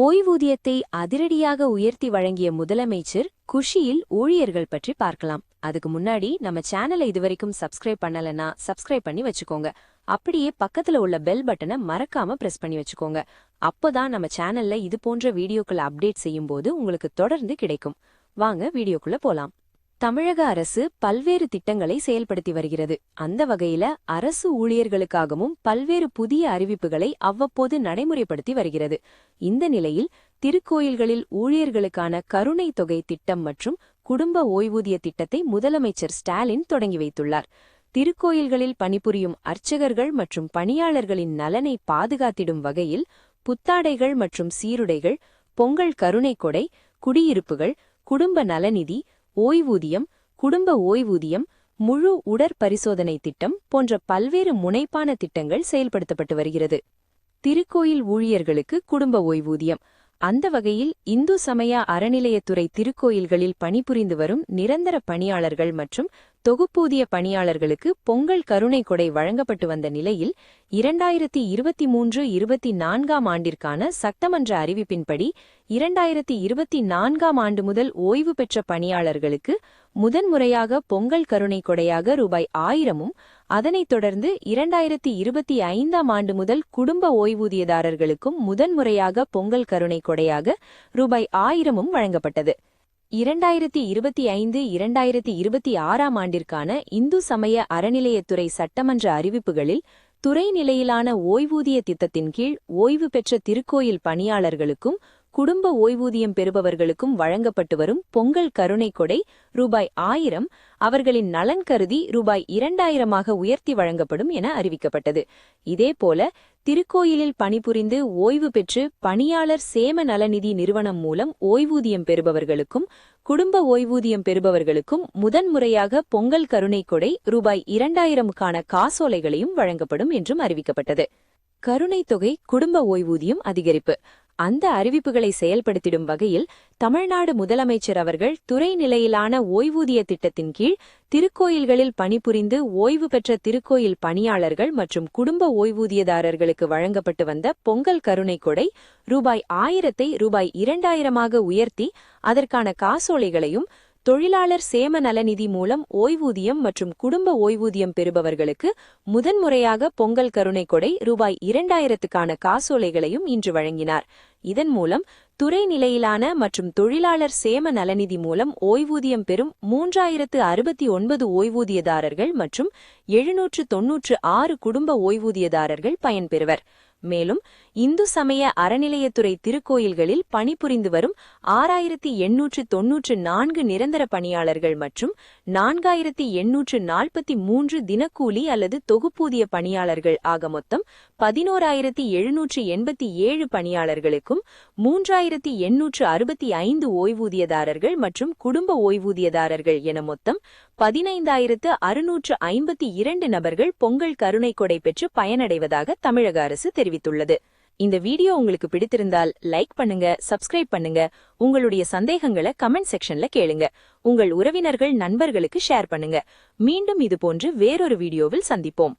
ஓய்வூதியத்தை அதிரடியாக உயர்த்தி வழங்கிய முதலமைச்சர் குஷியில் ஊழியர்கள் பற்றி பார்க்கலாம். அதுக்கு முன்னாடி நம்ம சேனலை இதுவரைக்கும் சப்ஸ்கிரைப் பண்ணலனா சப்ஸ்கிரைப் பண்ணி வச்சுக்கோங்க. அப்படியே பக்கத்துல உள்ள பெல் பட்டனை மறக்காம பிரஸ் பண்ணி வச்சுக்கோங்க. அப்போதான் நம்ம சேனல்ல இது போன்ற வீடியோக்களை அப்டேட் செய்யும்போது உங்களுக்கு தொடர்ந்து கிடைக்கும். வாங்க வீடியோக்குள்ள போலாம். தமிழக அரசு பல்வேறு திட்டங்களை செயல்படுத்தி வருகிறது. அந்த வகையில அரசு ஊழியர்களுக்காகவும் பல்வேறு புதிய அறிவிப்புகளை அவ்வப்போது நடைமுறைப்படுத்தி வருகிறது. இந்த நிலையில் திருக்கோயில்களில் ஊழியர்களுக்கான கருணை தொகை திட்டம் மற்றும் குடும்ப ஓய்வூதிய திட்டத்தை முதலமைச்சர் ஸ்டாலின் தொடங்கி வைத்துள்ளார். திருக்கோயில்களில் பணிபுரியும் அர்ச்சகர்கள் மற்றும் பணியாளர்களின் நலனை பாதுகாத்திடும் வகையில் புத்தாடைகள் மற்றும் சீருடைகள் பொங்கல் கருணை கொடை குடியிருப்புகள் குடும்ப நலநிதி ஓய்வூதியம் குடும்ப ஓய்வூதியம் முழு உடற்பரிசோதனை திட்டம் போன்ற பல்வேறு முனைப்பான திட்டங்கள் செயல்படுத்தப்பட்டு வருகிறது. திருக்கோயில் ஊழியர்களுக்கு குடும்ப ஓய்வூதியம். அந்த வகையில் இந்து சமய அறநிலையத்துறை திருக்கோயில்களில் பணிபுரிந்து வரும் நிரந்தர பணியாளர்கள் மற்றும் தொகுப்பூதிய பணியாளர்களுக்கு பொங்கல் கருணை கொடை வழங்கப்பட்டு வந்த நிலையில் இரண்டாயிரத்தி இருபத்தி மூன்று இருபத்தி நான்காம் ஆண்டிற்கான சட்டமன்ற அறிவிப்பின்படி இரண்டாயிரத்தி இருபத்தி நான்காம் ஆண்டு முதல் ஓய்வு பெற்ற பணியாளர்களுக்கு முதன்முறையாக பொங்கல் கருணை கொடையாக ரூபாய் ஆயிரமும் அதனைத் தொடர்ந்து இரண்டாயிரத்தி இருபத்தி ஐந்தாம் ஆண்டு முதல் குடும்ப ஓய்வூதியதாரர்களுக்கும் முதன்முறையாக பொங்கல் கருணை கொடையாக ரூபாய் ஆயிரமும் வழங்கப்பட்டது. இரண்டாயிரத்தி இருபத்தி ஐந்து இரண்டாயிரத்தி இருபத்தி ஆறாம் ஆண்டிற்கான இந்து சமய அறநிலையத்துறை சட்டமன்ற அறிவிப்புகளில் துறை நிலையிலான ஓய்வூதிய திட்டத்தின் கீழ் ஓய்வு பெற்ற திருக்கோயில் பணியாளர்களுக்கும் குடும்ப ஓய்வூதியம் பெறுபவர்களுக்கும் வழங்கப்பட்டு வரும் பொங்கல் கருணை கொடை ரூபாய் ஆயிரம் அவர்களின் நலன் கருதி ரூபாய் இரண்டாயிரமாக உயர்த்தி வழங்கப்படும் என அறிவிக்கப்பட்டது. இதேபோல திருக்கோயிலில் பணிபுரிந்து ஓய்வு பெற்று பணியாளர் சேம நலநிதி நிறுவனம் மூலம் ஓய்வூதியம் பெறுபவர்களுக்கும் குடும்ப ஓய்வூதியம் பெறுபவர்களுக்கும் முதன்முறையாக பொங்கல் கருணை கொடை ரூபாய் இரண்டாயிரமுக்கான காசோலைகளையும் வழங்கப்படும் என்றும் அறிவிக்கப்பட்டது. கருணைத் தொகை குடும்ப ஓய்வூதியம் அதிகரிப்பு. அந்த அறிவிப்புகளை செயல்படுத்திடும் வகையில் தமிழ்நாடு முதலமைச்சர் அவர்கள் துறை நிலையிலான ஓய்வூதிய திட்டத்தின் கீழ் திருக்கோயில்களில் பணிபுரிந்து ஓய்வு பெற்ற திருக்கோயில் பணியாளர்கள் மற்றும் குடும்ப ஓய்வூதியதாரர்களுக்கு வழங்கப்பட்டு வந்த பொங்கல் கருணை கொடை ரூபாய் ஆயிரத்தை ரூபாய் இரண்டாயிரமாக உயர்த்தி அதற்கான காசோலைகளையும் தொழிலாளர் சேம நலநிதி மூலம் ஓய்வூதியம் மற்றும் குடும்ப ஓய்வூதியம் பெறுபவர்களுக்கு முதன்முறையாக பொங்கல் கருணை கொடை ரூபாய் இரண்டாயிரத்துக்கான காசோலைகளையும் இன்று வழங்கினார். இதன் மூலம் துறை நிலையிலான மற்றும் தொழிலாளர் சேம நலநிதி மூலம் ஓய்வூதியம் பெறும் மூன்றாயிரத்து அறுபத்தி ஒன்பது ஓய்வூதியதாரர்கள் மற்றும் எழுநூற்று தொன்னூற்று ஆறு குடும்ப ஓய்வூதியதாரர்கள் பயன்பெறுவர். மேலும் இந்து சமய அறநிலையத்துறை திருக்கோயில்களில் பணிபுரிந்து வரும் ஆறாயிரத்தி எண்ணூற்று தொன்னூற்று நான்கு நிரந்தர பணியாளர்கள் மற்றும் நான்காயிரத்தி எண்ணூற்று நாற்பத்தி மூன்று தினக்கூலி அல்லது தொகுப்பூதிய பணியாளர்கள் ஆக மொத்தம் பதினோராயிரத்தி எழுநூற்று எண்பத்தி ஏழு பணியாளர்களுக்கும் மூன்றாயிரத்தி எண்ணூற்று அறுபத்தி ஐந்து ஓய்வூதியதாரர்கள் மற்றும் குடும்ப ஓய்வூதியதாரர்கள் என மொத்தம் பதினைந்தாயிரத்து அறுநூற்று ஐம்பத்தி இரண்டு நபர்கள் பொங்கல் கருணை கொடை பெற்று பயனடைவதாக தமிழக அரசு தெரிவித்துள்ளது. இந்த வீடியோ உங்களுக்கு பிடித்திருந்தால் லைக் பண்ணுங்க சப்ஸ்கிரைப் பண்ணுங்க. உங்களுடைய சந்தேகங்களை கமெண்ட் செக்ஷன்ல கேளுங்க. உங்கள் உறவினர்கள் நண்பர்களுக்கு ஷேர் பண்ணுங்க. மீண்டும் இதுபோன்று வேறொரு வீடியோவில் சந்திப்போம்.